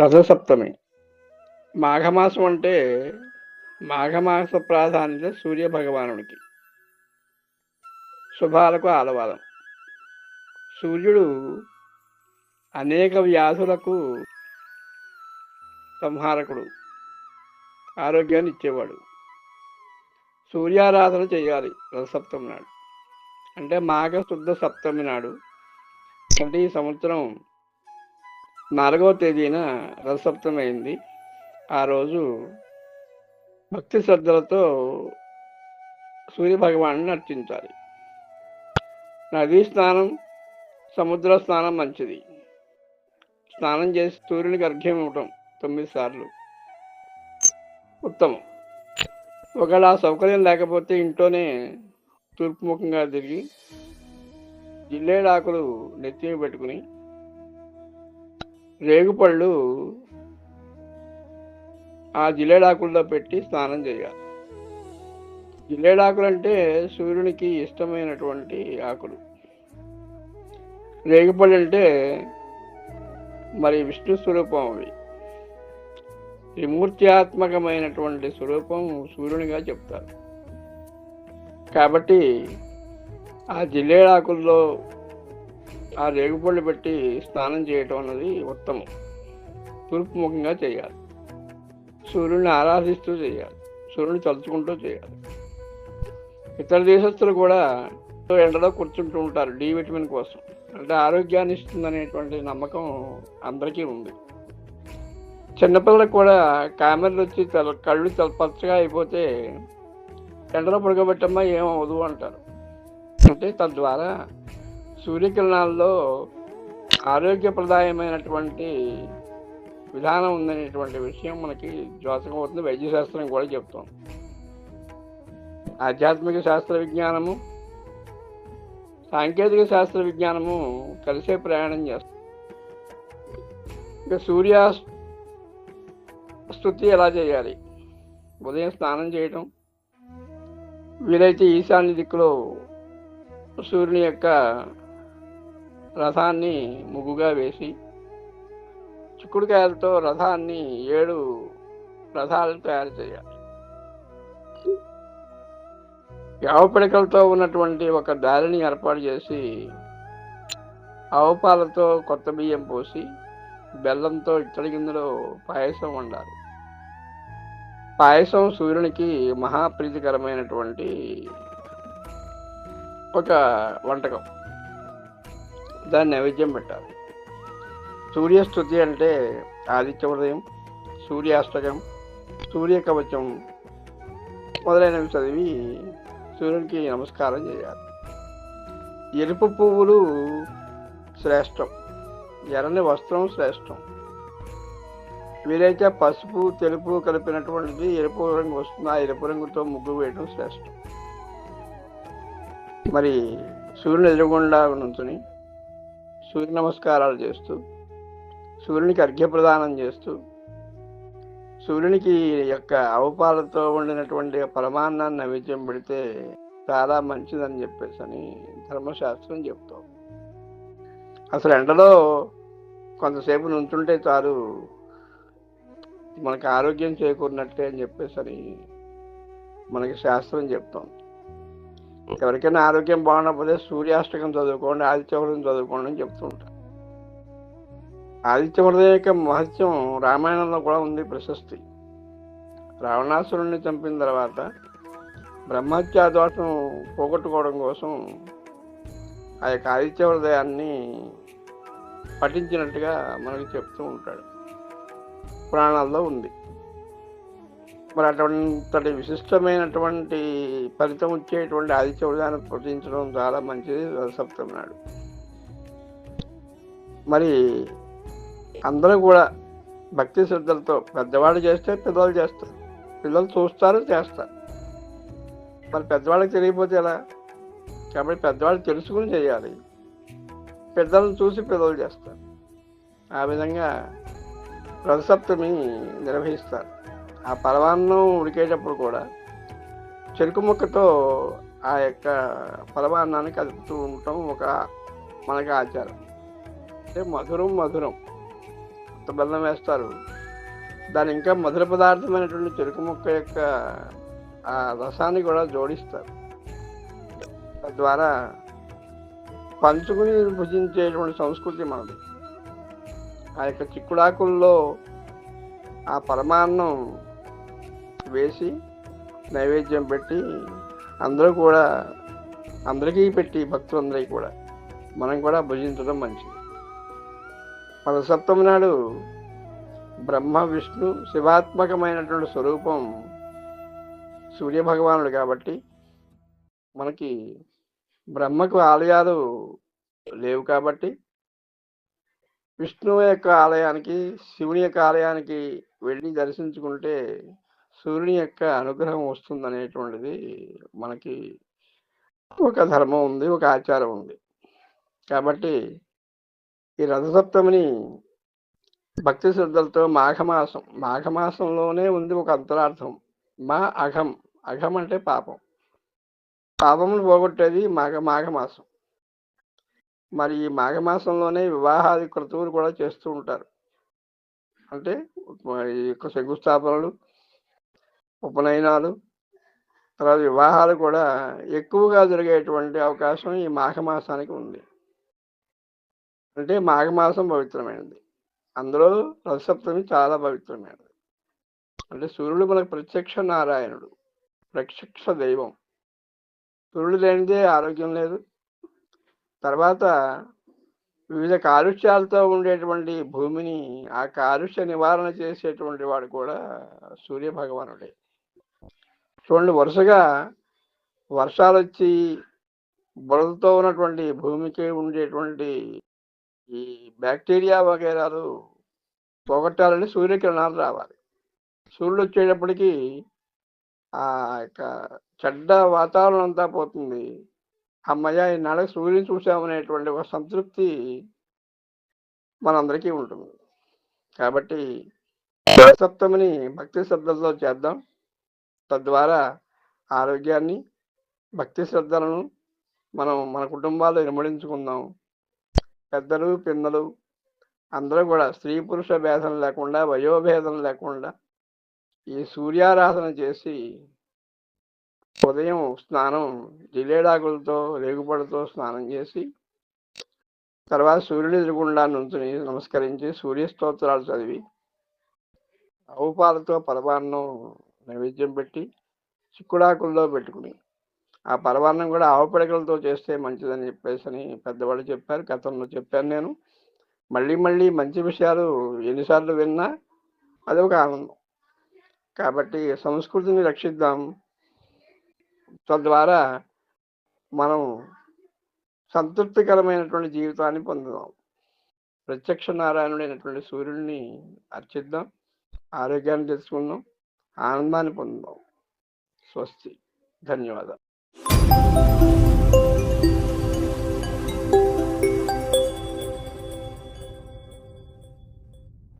రథసప్తమి. మాఘమాసం అంటే మాఘమాస ప్రాధాన్యత సూర్య భగవానుడికి శుభాలకు ఆలవాలం సూర్యుడు అనేక వ్యాధులకు సంహారకుడు. ఆరోగ్యాన్ని ఇచ్చేవాడు. సూర్యారాధన చేయాలి రథసప్తమి నాడు. అంటే మాఘ శుద్ధ సప్తమి నాడు. అంటే ఈ సంవత్సరం నాలుగవ తేదీన రథసప్తమైంది. ఆ రోజు భక్తి శ్రద్ధలతో సూర్య అర్చించాలి. నదీ స్నానం సముద్ర స్నానం మంచిది. స్నానం చేసి సూర్యునికి అర్ఘ్యం ఇవ్వటం తొమ్మిది సార్లు ఉత్తమం. ఒకవేళ ఆ సౌకర్యం లేకపోతే ఇంట్లోనే తూర్పుముఖంగా తిరిగి జిల్లేడాకులు నెత్తిమి పెట్టుకుని రేగుపళ్ళు ఆ జిల్లేడాకుల్లో పెట్టి స్నానం చేయాలి. జిల్లేడాకులు అంటే సూర్యునికి ఇష్టమైనటువంటి ఆకులు. రేగుపళ్ళు అంటే మరి విష్ణు స్వరూపం అవి. త్రిమూర్త్యాత్మకమైనటువంటి స్వరూపం సూర్యునిగా చెప్తారు. కాబట్టి ఆ జిల్లేడాకుల్లో ఆ రేగుపళ్ళు పెట్టి స్నానం చేయటం అన్నది ఉత్తమం. తూర్పుముఖంగా చేయాలి. సూర్యుడిని ఆరాధిస్తూ చేయాలి. సూర్యుని తలుచుకుంటూ చేయాలి. ఇతర దేశస్తులు కూడా ఎండలో కూర్చుంటూ ఉంటారు డి విటమిన్ కోసం. అంటే ఆరోగ్యాన్ని ఇస్తుందనేటువంటి నమ్మకం అందరికీ ఉంది. చిన్నపిల్లలకు కూడా కామెర్లు వచ్చి తెల కళ్ళు తెల్ల పచ్చగా అయిపోతే ఎండలో పడుకోబెట్టమ్మా ఏమవదు అంటారు. అంటే తద్వారా సూర్యకిరణాల్లో ఆరోగ్యప్రదాయమైనటువంటి విధానం ఉందనేటువంటి విషయం మనకి జ్యోతకం అవుతుంది వైద్యశాస్త్రం కూడా చెప్తాం. ఆధ్యాత్మిక శాస్త్ర విజ్ఞానము సాంకేతిక శాస్త్ర విజ్ఞానము కలిసే ప్రయాణం చేస్తాం. ఇక సూర్య స్థుతి ఎలా చేయాలి? ఉదయం స్నానం చేయటం వీలైతే ఈశాన్య దిక్కులో సూర్యుని యొక్క రథాన్ని ముగ్గుగా వేసి చిక్కుడుకాయలతో రథాన్ని ఏడు రథాలు తయారు చేయాలి. ఆవు పిడకలతో ఉన్నటువంటి ఒక దారిని ఏర్పాటు చేసి ఆవు పాలతో కొత్త బియ్యం పోసి బెల్లంతో ఇత్తడి గిన్నెలో పాయసం వండాలి. పాయసం సూర్యునికి మహాప్రీతికరమైనటువంటి ఒక వంటకం. దాన్ని నైవేద్యం పెట్టాలి. సూర్యస్థుతి అంటే ఆదిత్య ఉదయం సూర్యాష్టకం సూర్య కవచం మొదలైనవి చదివి సూర్యునికి నమస్కారం చేయాలి. ఎరుపు పువ్వులు శ్రేష్టం ఎర్రని వస్త్రం శ్రేష్టం. వీలైతే పసుపు తెలుపు కలిపినటువంటిది ఎరుపు రంగు వస్తుంది ఆ ఎరుపు రంగుతో ముగ్గు వేయడం శ్రేష్టం. మరి సూర్యుని ఎదురుగుండా నుంచుని సూర్య నమస్కారాలు చేస్తూ సూర్యునికి అర్ఘ్యప్రదానం చేస్తూ సూర్యునికి యొక్క అవపాలతో ఉండినటువంటి పరమాన్నాన్ని నైవేద్యం పెడితే చాలా మంచిదని చెప్పేసి అని ధర్మశాస్త్రం చెప్తాం అసలు ఎండలో కొంతసేపు నుంచుంటే చాలు మనకు ఆరోగ్యం చేకూరినట్టే అని చెప్పేసి అని మనకి శాస్త్రం చెప్తాం ఎవరికైనా ఆరోగ్యం బాగున్నప్పుడే సూర్యాష్టకం చదువుకోండి ఆదిత్యవృదయం చదువుకోండి అని చెప్తుంటా. ఆదిత్యవృదయం యొక్క మహత్యం రామాయణంలో కూడా ఉంది ప్రశస్తి. రావణాసురుణ్ణి చంపిన తర్వాత బ్రహ్మత్యా దోషం పోగొట్టుకోవడం కోసం ఆ యొక్క ఆదిత్య హృదయాన్ని పఠించినట్టుగా మనకి చెప్తూ ఉంటాడు. పురాణాల్లో ఉంది. మరి అటువంటి విశిష్టమైనటువంటి ఫలితం వచ్చేటువంటి ఆదిత్య హృదయాన్ని పూజించడం చాలా మంచిది సప్తమి నాడు. మరి అందరూ కూడా భక్తి శ్రద్ధలతో పెద్దవాళ్ళు చేస్తే పిల్లలు చేస్తారు. పిల్లలు చూస్తారు చేస్తారు. మరి పెద్దవాళ్ళకి తెలియకపోతే ఎలా? కాబట్టి పెద్దవాళ్ళు తెలుసుకుని చేయాలి. పెద్దలను చూసి పిల్లలు చేస్తారు. ఆ విధంగా రథసప్తమి నిర్వహిస్తారు. ఆ పరమాన్నం ఉడికేటప్పుడు కూడా చెరుకు ముక్కతో ఆ యొక్క పరమాన్నాన్ని కలుపుతూ ఉండటం ఒక మనకి ఆచారం. అంటే మధురం మధురం. కొత్త బెల్లం వేస్తారు. దాని ఇంకా మధుర పదార్థమైనటువంటి చెరుకు ముక్క యొక్క ఆ రసాన్ని కూడా జోడిస్తారు. తద్వారా పంచుకుని భుజించేటువంటి సంస్కృతి మనది. ఆ యొక్క చిక్కుడాకుల్లో ఆ పరమాన్నం వేసి నైవేద్యం పెట్టి అందరూ కూడా అందరికీ పెట్టి భక్తులందరికీ కూడా మనం కూడా భుజించడం మంచిది. మన సప్తమి నాడు బ్రహ్మ విష్ణు శివాత్మకమైనటువంటి స్వరూపం సూర్య భగవానుడు కాబట్టి మనకి బ్రహ్మకు ఆలయాలు లేవు కాబట్టి విష్ణువు యొక్క ఆలయానికి శివుని యొక్క ఆలయానికి వెళ్ళి దర్శించుకుంటే సూర్యుని యొక్క అనుగ్రహం వస్తుందనేటువంటిది మనకి ఒక ధర్మం ఉంది ఒక ఆచారం ఉంది. కాబట్టి ఈ రథసప్తమిని భక్తి శ్రద్ధలతో మాఘమాసం మాఘమాసంలోనే ఉంది ఒక అంతరార్థం. మా అఘం అఘం అంటే పాపం. పాపములు పోగొట్టేది మాఘ మాఘమాసం. మరి ఈ మాఘమాసంలోనే వివాహాది క్రతువులు కూడా చేస్తూ ఉంటారు. అంటే ఈ యొక్క శంకుస్థాపనలు ఉపనయనాలు తర్వాత వివాహాలు కూడా ఎక్కువగా జరిగేటువంటి అవకాశం ఈ మాఘమాసానికి ఉంది. అంటే మాఘమాసం పవిత్రమైనది. అందులో రథసప్తమి చాలా పవిత్రమైనది. అంటే సూర్యుడు మనకు ప్రత్యక్ష నారాయణుడు ప్రత్యక్ష దైవం. సూర్యుడు లేనిదే ఆరోగ్యం లేదు. తర్వాత వివిధ కాలుష్యాలతో ఉండేటువంటి భూమిని ఆ కాలుష్య నివారణ చేసేటువంటి వాడు కూడా సూర్య భగవానుడే చూడండి వరుసగా వర్షాలు వచ్చి బురదతో ఉన్నటువంటి భూమికి ఉండేటువంటి ఈ బ్యాక్టీరియా వగేరాలు పోగొట్టాలని సూర్యకిరణాలు రావాలి. సూర్యుడు వచ్చేటప్పటికి ఆ యొక్క చెడ్డ వాతావరణం అంతా పోతుంది. అమ్మయ్య ఈనాడు సూర్యుని చూసామనేటువంటి ఒక సంతృప్తి మనందరికీ ఉంటుంది. కాబట్టి సప్తమిని భక్తి శ్రద్ధలతో చేద్దాం. తద్వారా ఆరోగ్యాన్ని భక్తి శ్రద్ధలను మనం మన కుటుంబాల్లో ఇనుమడించుకుందాం. పెద్దలు పిన్నలు అందరూ కూడా స్త్రీ పురుష భేదం లేకుండా వయోభేదం లేకుండా ఈ సూర్యారాధన చేసి ఉదయం స్నానం జిలేడాకులతో రేగుపడితో స్నానం చేసి తర్వాత సూర్యుడి ఎదురుగుండా నుంచుని నమస్కరించి సూర్య స్తోత్రాలు చదివి ఆవుపాలతో పరమాన్నం నైవేద్యం పెట్టి చిక్కుడాకుల్లో పెట్టుకుని. ఆ పరవాన్నం కూడా ఆవు పిడకలతో చేస్తే మంచిదని చెప్పేసి అని పెద్దవాళ్ళు చెప్పారు గతంలో చెప్పాను నేను. మళ్ళీ మళ్ళీ మంచి విషయాలు ఎన్నిసార్లు విన్నా అది ఒక ఆనందం. కాబట్టి సంస్కృతిని రక్షిద్దాం. తద్వారా మనం సంతృప్తికరమైనటువంటి జీవితాన్ని పొందుదాం. ప్రత్యక్ష నారాయణుడైనటువంటి సూర్యుడిని అర్చిద్దాం. ఆరోగ్యాన్ని తెచ్చుకుందాం ఆనందాన్ని పొందుదాం. స్వస్తి. ధన్యవాదాలు.